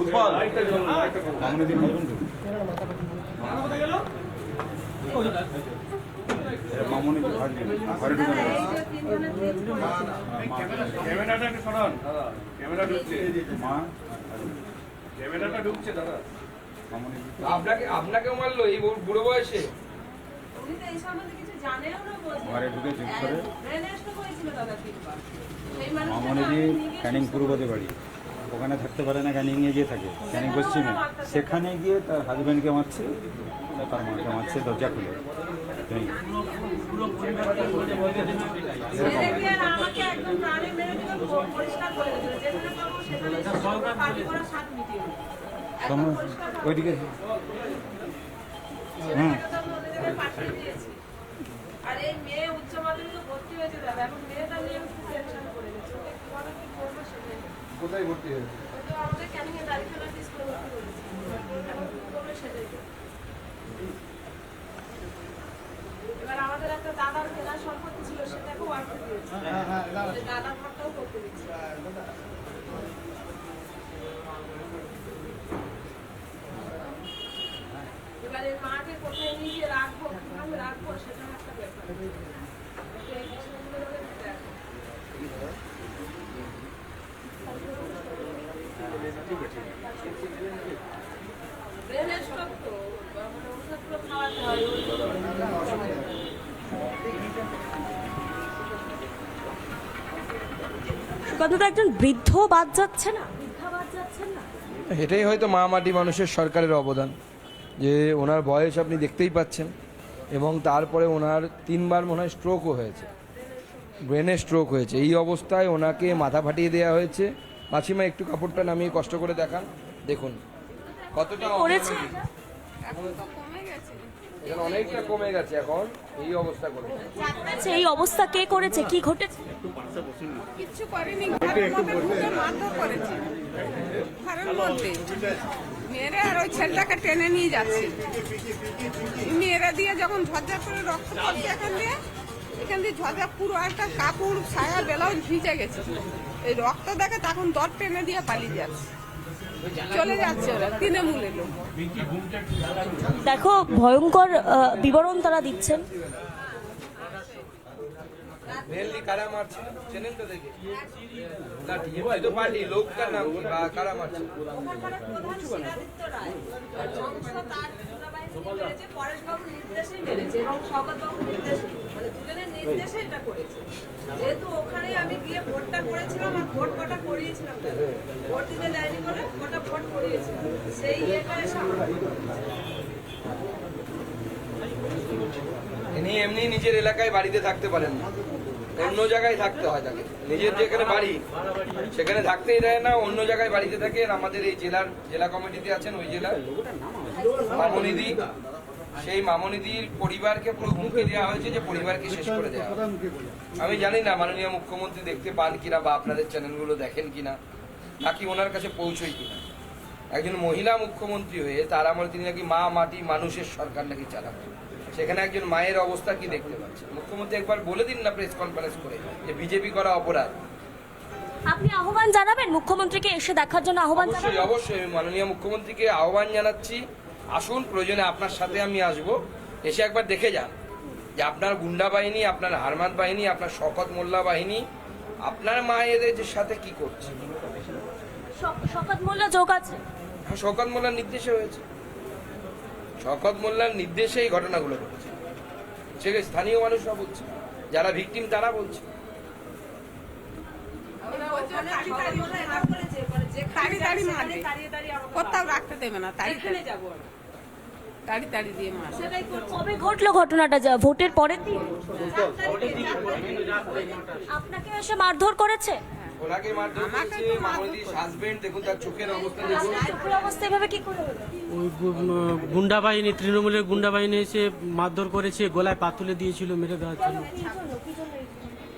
উৎপল মামুনি ক্যামেরাটা একটু সরান ক্যামেরা ঢুকছে মা ক্যামেরাটা ঢুকছে দাদা আপনাকে আপনাকেও মারলো এই বুড়ো বয়সে? উনি তো এই সম্বন্ধে কিছু জানেও না বোঝে ঘরে ঢুকে চেক করে। ব্রেন নষ্ট করেছিল দাদা তিনবার। সেই মানুষটা মামনি আমি দি নিজে ক্যানিং পূর্বতে বাড়ি। ওখানে থাকতে পারে না ক্যানিংয়ে গিয়ে থাকে, ক্যানিং পশ্চিমে সেখানে গিয়ে তার হাজব্যান্ডকে মারছে, তার মাকে মারছে, দরজা খুলে। ওইদিকে হুম এই মেয়ে উচ্চ ভর্তি হয়েছে দাদা, এখন মেয়েটা নিয়ে টেনশন করে ওকে কীভাবে কি করব সেটাই কোথায় ভর্তি হয়েছে? এবার আমাদের একটা দাদার কেনা সম্পত্তি ছিল সেটাকেও আটকে দিয়েছে দাদার ঘরটাও করতে দিচ্ছে এবার মাকে কোথায় নিয়ে রাখব কীভাবে রাখব সেটা একটা ব্যাপার একটু এই বিষয়গুলো ওদের দেখো। ব্রেনের স্ট্রোক তো মানে ওষুধগুলো খাওয়াতে হয় সুকান্তদা একজন বৃদ্ধ বাদ যাচ্ছে না বৃদ্ধা বাদ যাচ্ছেন না। এটাই হয়তো মা মাটি মানুষের সরকারের অবদান যে ওনার বয়স আপনি দেখতেই পাচ্ছেন এবং তারপরে ওনার তিনবার মনে হয় স্ট্রোকও হয়েছে ব্রেনে স্ট্রোক হয়েছে। এই অবস্থায় ওনাকে মাথা ফাটিয়ে দেওয়া হয়েছে। মাসিমা একটু কাপড়টা নামিয়ে কষ্ট করে দেখান দেখুন কতটা করেছে? এখন অনেকটা কমে গেছে এখন এই অবস্থা করে আচ্ছা এই অবস্থা কে করেছে? কি ঘটেছে? কিচ্ছু করেনি মারধর করেছে। ঘরের মধ্যে। মেয়েরা আর ওই ছেলেটাকে টেনে নিয়ে যাচ্ছে। মেয়েরা দিয়ে যখন ঝরঝা করে রক্ত পড়ছে এখান দিয়ে এখান দিয়ে ঝরঝা পুরো একটা কাপড় ছায়া ব্লাউজ ভিজে গেছে। এই রক্ত দেখে তখন দর টেনে দিয়ে পালিয়ে যাচ্ছে। চলে যাচ্ছে ওরা তৃণমূলের লোক। দেখো ভয়ঙ্কর আহ, বিবরণ তারা দিচ্ছেন। মেনলি কারা মারছে? চেনেন তো দেখে। না টিএমসি তো পার্টি লোকটার নাম কি? বা কারা মারছে? ওখানকার প্রধান শিলাদিত্য রায় যন্ত্র তার সেনাবাহিনী মেরেছে পরেশবাবুর নির্দেশেই মেরেছে এবং মানে ইনি এমনি নিজের এলাকায় বাড়িতে থাকতে পারেন না। অন্য জায়গায় থাকতে হয় তাকে। নিজের যেখানে বাড়ি, সেখানে থাকতেই দেয় না, অন্য জায়গায় বাড়িতে থাকে। আর আমাদের এই জেলার জেলা কমিটিতে আছেন ওই জেলার। সেই মামনিদির পরিবারকে পুরো হুমকি দেওয়া হয়েছে যে পরিবারকে শেষ করে দেওয়া আমি জানি না মাননীয় মুখ্যমন্ত্রী দেখতে পান কিনা বা আপনাদের চ্যানেলগুলো দেখেন কিনা নাকি ওনার কাছে পৌঁছই কিনা। একজন মহিলা মুখ্যমন্ত্রী হয়ে তার আমলে তিনি নাকি মা মাটি মানুষের সরকার নাকি চালাবেন। সেখানে একজন মায়ের অবস্থা কি দেখতে পাচ্ছেন? মুখ্যমন্ত্রী একবার বলে দিন না প্রেস কনফারেন্স করে যে বিজেপি করা অপরাধ। আপনি আহ্বান জানাবেন মুখ্যমন্ত্রীকে এসে দেখার জন্য আহ্বান অবশ্যই অবশ্যই। আমি মাননীয় মুখ্যমন্ত্রীকে আহ্বান জানাচ্ছি। আসুন প্রয়োজনে আপনার সাথে আমি আসব। এসে একবার দেখে যান যে আপনার গুন্ডা বাহিনী আপনার হারমাত বাহিনী আপনার শকত মোল্লা বাহিনী আপনার মায়েদের সাথে কি করছে? শকত মোল্লা যোগ আছে। হ্যাঁ, মোল্লার নির্দেশে হয়েছে। শওকত মোল্লার নির্দেশে এই ঘটনাগুলো ঘটেছে। সেখানে স্থানীয় মানুষরা বলছে যারা ভিকটিম তারা বলছে। মানে কোথাও রাখতে দেবে না এখানে যাব। তাড়ি তাড়ি দিয়ে মার। কবে ঘটলো ঘটনাটা? যা ভোটের পরের দিন। আপনাকে এসে মারধর করেছে? ওনাকে মারধর করেছে তো হাজবেন্ড দেখুন তার চোখের অবস্থা দেখুন। চোখের অবস্থা এভাবে কি করে ওই গুন্ডা বাহিনী তৃণমূলের গুন্ডা বাহিনী এসে মারধর করেছে গলায় পা তুলে দিয়েছিল মেরে দেওয়ার জন্য।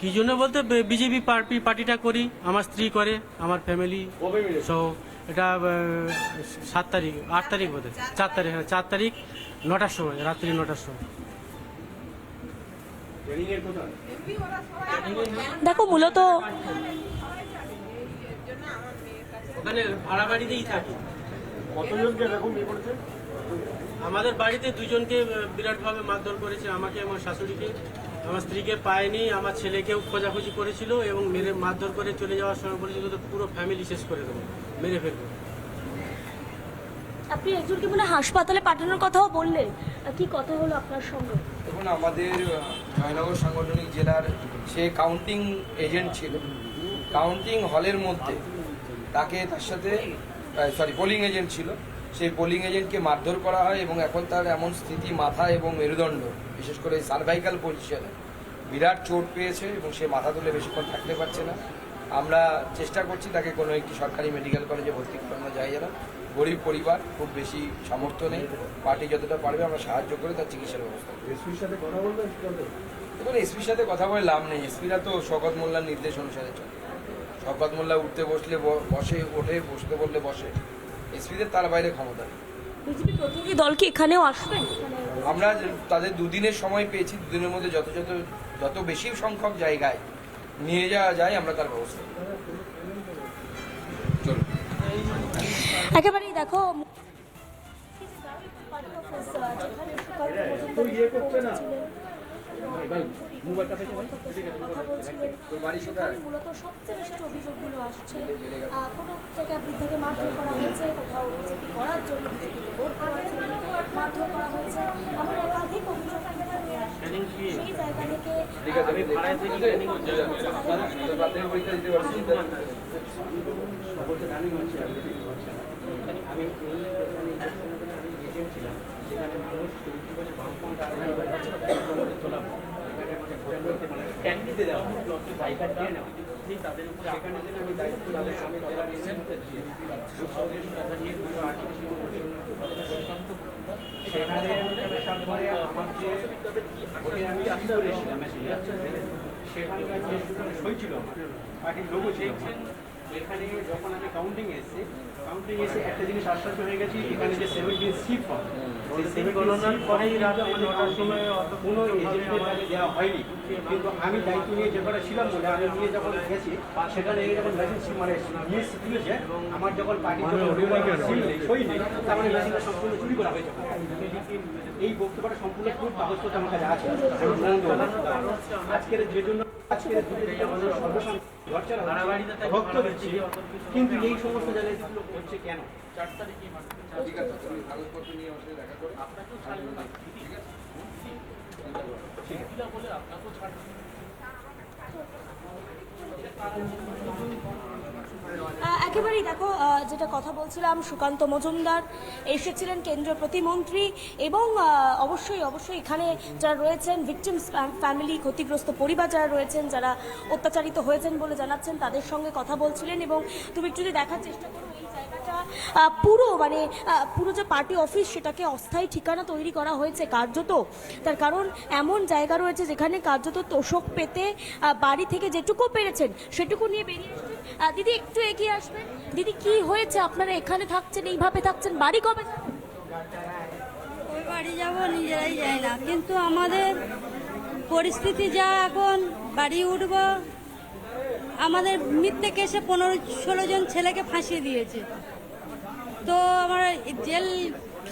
কি জন্য বলতে বিজেপি পার্টি পার্টিটা করি আমার স্ত্রী করে আমার ফ্যামিলি সহ। এটা সাত তারিখ আট তারিখ বোধ হয় চার তারিখ হ্যাঁ চার তারিখ নটার সময় রাত্রি নটার সময়। দেখো মূলত ওখানে ভাড়া বাড়িতেই থাকি। আমাদের বাড়িতে দুজনকে বিরাটভাবে মারধর করেছে আমাকে আমার শাশুড়িকে। আমার স্ত্রীকে পায়নি আমার ছেলেকেও খোঁজাখুঁজি করেছিল এবং মেরে মারধর করে চলে যাওয়ার সময় বলেছিল তো পুরো ফ্যামিলি শেষ করে দেবো মেরে ফেলব। আপনি একজনকে মনে হাসপাতালে পাঠানোর কথাও বললেন। কি কথা হলো আপনার সঙ্গে? দেখুন আমাদের জয়নগর সাংগঠনিক জেলার সে কাউন্টিং এজেন্ট ছিল। কাউন্টিং হলের মধ্যে তাকে তার সাথে সরি পোলিং এজেন্ট ছিল। সেই পোলিং এজেন্টকে মারধর করা হয় এবং এখন তার এমন স্থিতি মাথা এবং মেরুদণ্ড বিশেষ করে সার্ভাইকাল পজিশনে বিরাট চোট পেয়েছে এবং সে মাথা তুলে বেশিক্ষণ থাকতে পারছে না। আমরা চেষ্টা করছি তাকে কোনো একটি সরকারি মেডিকেল কলেজে ভর্তি করানো যায় যেন গরিব পরিবার খুব বেশি সামর্থ্য নেই। পার্টি যতটা পারবে আমরা সাহায্য করে তার চিকিৎসার ব্যবস্থা। এসপির সাথে কথা বলবেন দেখুন এসপির সাথে কথা বলে লাভ নেই। এসপিরা তো শওকত মোল্লার নির্দেশ অনুসারে চলে। শওকত মোল্লা উঠতে বসলে বসে ওঠে বসতে বললে বসে। এসপিদের তার বাইরে ক্ষমতা নেই। বিজেপি প্রতিনিধি দল কি এখানেও আসবেন আমরা তাদের দুদিনের সময় পেয়েছি দুদিনের মধ্যে যত যত যত বেশি সংখ্যক জায়গায় নিয়ে যাওয়া যায় আমরা তার ব্যবস্থা করব। চলুন একেবারেই দেখো মূলত সবচেয়ে বেশি অভিযোগগুলো আসছে। কোনো জায়গায় বৃদ্ধাকে মারধর করা হয়েছে কোথাও বিজেপি করার জন্য বিজেপিকে ভোট করার জন্য মারধর করা হয়েছে এমন একাধিক অভিযোগ। সেই জায়গা থেকে আমি থেকে আমি ছিলাম। সেখানে মানুষ ট্যাক্সিতে দেওয়া সাইকেল দিয়ে সেখানকার যে সই ছিল আমার পার্টির লোগো ছিল এখানে যখন আমি কাউন্টিং এসেছি কাউন্টিং এসে একটা জিনিস আশ্বাস হয়ে গেছি এখানে যে সেভেন্টিন সিট ফর্ম সেই সেভেন্টিন পরেই রাত্রে নটার সময় কোনো এজেন্টের কাছে দেওয়া হয়নি। কিন্তু আমি দায়িত্ব নিয়ে যে কটা ছিলাম বলে আমি নিয়ে যখন গেছি সেখানে এই যখন মেশিন মানে তুলেছে আমার যখন পার্টি সই নেই তার মানে মেশিনটা সম্পূর্ণ চুরি করা হয়েছে। এই বক্তব্যটা সম্পূর্ণ খুব কাগজপত্র আমার কাছে আছে। আমি প্রমাণ দেবো। আজকের যে জন্য কিন্তু এই সমস্ত জায়গায় হচ্ছে কেন? ঠিক আছে কাগজপত্র নিয়ে আমার সাথে দেখা না ঠিক আছে আহ, একেবারেই দেখো যেটা কথা বলছিলাম, সুকান্ত মজুমদার এসেছিলেন কেন্দ্রীয় প্রতিমন্ত্রী এবং অবশ্যই অবশ্যই এখানে যারা রয়েছেন ভিকটিমস ফ্যামিলি ক্ষতিগ্রস্ত পরিবার যারা রয়েছেন, যারা অত্যাচারিত হয়েছেন বলে জানাচ্ছেন, তাদের সঙ্গে কথা বলছিলেন এবং তুমি একটু যদি দেখার চেষ্টা করো, এই জায়গাটা পুরো মানে পুরো যে পার্টি অফিস সেটাকে অস্থায়ী ঠিকানা তৈরি করা হয়েছে কার্যত। তার কারণ এমন জায়গা রয়েছে যেখানে কার্যত তোষক পেতে বাড়ি থেকে যেটুকু পেরেছেন, সেটুকু নিয়ে বেরিয়ে দিদি একটু এগিয়ে আসবেন। দিদি কি হয়েছে? আপনারা এখানে থাকছেন এইভাবে থাকছেন বাড়ি কবে? ওই বাড়ি যাব নিজেরাই যাই না। কিন্তু আমাদের পরিস্থিতি যা এখন বাড়ি উঠব। আমাদের মিথ্যে কেসে পনেরো ষোলো জন ছেলেকে ফাঁসিয়ে দিয়েছে। তো আমার জেল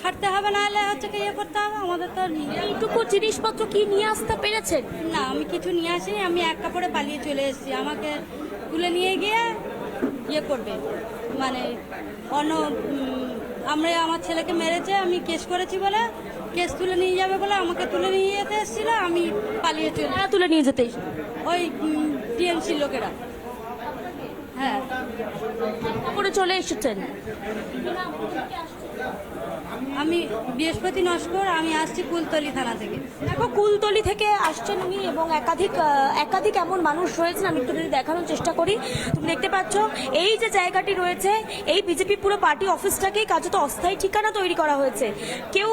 খাটতে হবে না হলে হচ্ছে কি ইয়ে করতে হবে? আমাদের তো এইটুকু জিনিসপত্র কি নিয়ে আসতে পেরেছেন? না আমি কিছু নিয়ে আসিনি। আমি এক কাপড়ে পালিয়ে চলে এসেছি। আমাকে তুলে নিয়ে গিয়ে ইয়ে করবে। মানে অন্য আমরা আমার ছেলেকে মেরেছে আমি কেস করেছি বলে কেস তুলে নিয়ে যাবে বলে আমাকে তুলে নিয়ে যেতে এসেছিল আমি পালিয়ে চলে তুলে নিয়ে যেতে ওই টিএমসি লোকেরা। হ্যাঁ। করে চলে এসেছেন? আমি বৃহস্পতি নস্কর, আমি আসছি কুলতলি থানা থেকে। দেখো, কুলতলি থেকে আসছেন উনি এবং একাধিক একাধিক এমন মানুষ রয়েছেন, আমি একটু যদি দেখানোর চেষ্টা করি। তুমি দেখতে পাচ্ছ, এই যে জায়গাটি রয়েছে, এই বিজেপি পুরো পার্টি অফিসটাকেই কার্যত অস্থায়ী ঠিকানা তৈরি করা হয়েছে। কেউ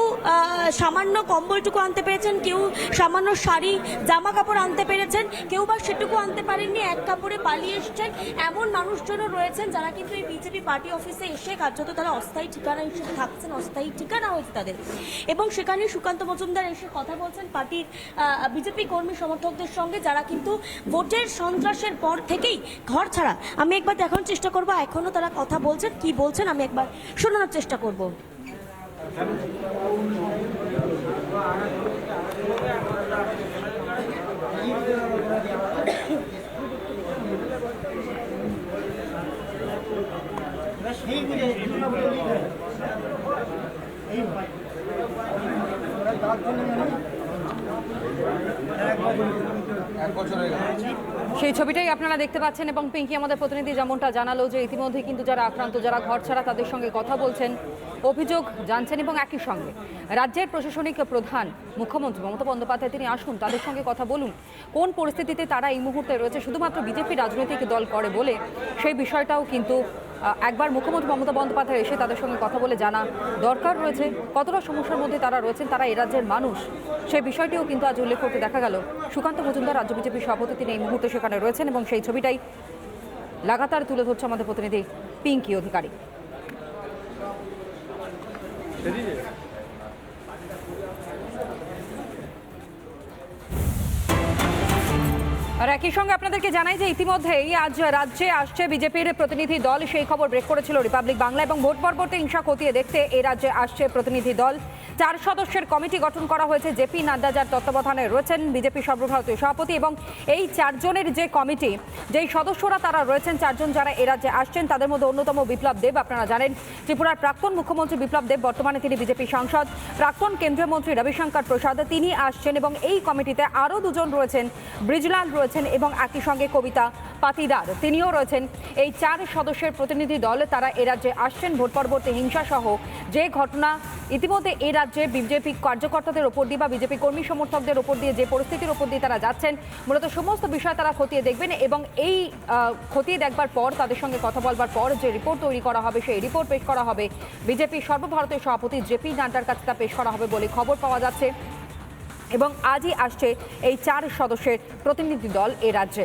সামান্য কম্বলটুকু আনতে পেরেছেন, কেউ সামান্য শাড়ি জামা কাপড় আনতে পেরেছেন, কেউ বা সেটুকু আনতে পারেননি, এক কাপড়ে পালিয়ে এসছেন। এমন মানুষজনও রয়েছেন যারা কিন্তু এই বিজেপি পার্টি অফিসে এসে কার্যত তারা অস্থায়ী ঠিকানা হিসেবে থাকছেন, অস্থায়ী ঠিকানা হয়েছে তাদের। এবং সেখানে সুকান্ত মজুমদার এসে কথা বলছেন পার্টির বিজেপি কর্মী সমর্থকদের সঙ্গে, যারা কিন্তু ভোটের সন্ত্রাসের পর থেকেই ঘর ছাড়া। আমি একবার দেখানোর চেষ্টা করব, এখনও তারা কথা বলছেন, কি বলছেন, আমি একবার শোনানোর চেষ্টা করব। সেই ছবিটাই আপনারা দেখতে পাচ্ছেন এবং পিঙ্কি আমাদের প্রতিনিধি যেমনটা জানালো যে ইতিমধ্যে কিন্তু যারা আক্রান্ত, যারা ঘর ছাড়া তাদের সঙ্গে কথা বলছেন, অভিযোগ জানছেন এবং একই সঙ্গে। রাজ্যের প্রশাসনিক প্রধান মুখ্যমন্ত্রী মমতা বন্দ্যোপাধ্যায় তিনি আসুন, তাদের সঙ্গে কথা বলুন। কোন পরিস্থিতিতে তারা এই মুহূর্তে রয়েছে? শুধুমাত্র বিজেপি রাজনৈতিক দল করে বলে সেই বিষয়টাও কিন্তু একবার মুখ্যমন্ত্রী মমতা বন্দ্যোপাধ্যায় এসে তাদের সঙ্গে কথা বলে জানা দরকার রয়েছে। কতটা সমস্যার মধ্যে তারা রয়েছেন, তারা রাজ্যের মানুষ, সেই বিষয়টিও কিন্তু আজ উল্লেখ করতে দেখা গেল। সুকান্ত মজুমদার, রাজ্য বিজেপির সভাপতি, তিনি এই মুহূর্তে সেখানে রয়েছেন এবং সেই ছবিটাই লাগাতার তুলে ধরছে আমাদের প্রতিনিধি পিঙ্কি অধিকারী। আর একই সঙ্গে আপনাদেরকে জানাই যে ইতিমধ্যেই আজ রাজ্যে আসছে বিজেপির প্রতিনিধি দল। সেই খবর ব্রেক করেছিল রিপাবলিক বাংলা এবং ভোট পরবর্তী হিংসা খতিয়ে দেখতে এই রাজ্যে আসছে প্রতিনিধি দল। চার সদস্যের কমিটি গঠন করা হয়েছে। জেপি নাড্ডা যার তত্ত্বাবধানে রয়েছেন বিজেপি সর্বভারতীয় সভাপতি এবং এই চারজনের যে কমিটি, যেই সদস্যরা তারা রয়েছেন, চারজন যারা এ রাজ্যে আসছেন, তাদের মধ্যে অন্যতম বিপ্লব দেব আপনারা জানেন। ত্রিপুরার প্রাক্তন মুখ্যমন্ত্রী বিপ্লব দেব, বর্তমানে তিনি বিজেপি সাংসদ। প্রাক্তন কেন্দ্রীয় মন্ত্রী রবিশঙ্কর প্রসাদ তিনি আসছেন এবং এই কমিটিতে আরও দুজন রয়েছেন। ব্রিজলাল রয়েছেন এবং একই সঙ্গে কবিতা পাতিদার তিনিও রয়েছেন। এই চার সদস্যের প্রতিনিধি দল তারা এ রাজ্যে আসছেন ভোট পরবর্তী হিংসা সহ। যে ঘটনা ইতিমধ্যে এ রাজ্যে বিজেপি কার্যকর্তাদের ওপর দিয়ে বা বিজেপি কর্মী সমর্থকদের ওপর দিয়ে যে পরিস্থিতির ওপর দিয়ে তারা যাচ্ছেন, মূলত সমস্ত বিষয় তারা খতিয়ে দেখবেন এবং এই খতিয়ে দেখবার পর, তাদের সঙ্গে কথা বলবার পর যে রিপোর্ট তৈরি করা হবে, সেই রিপোর্ট পেশ করা হবে। বিজেপি সর্বভারতীয় সভাপতি জেপি নাড্ডার কাছে তা পেশ করা হবে বলে খবর পাওয়া যাচ্ছে। এবং আজই আসছে এই চার সদস্যের প্রতিনিধি দল এ রাজ্যে।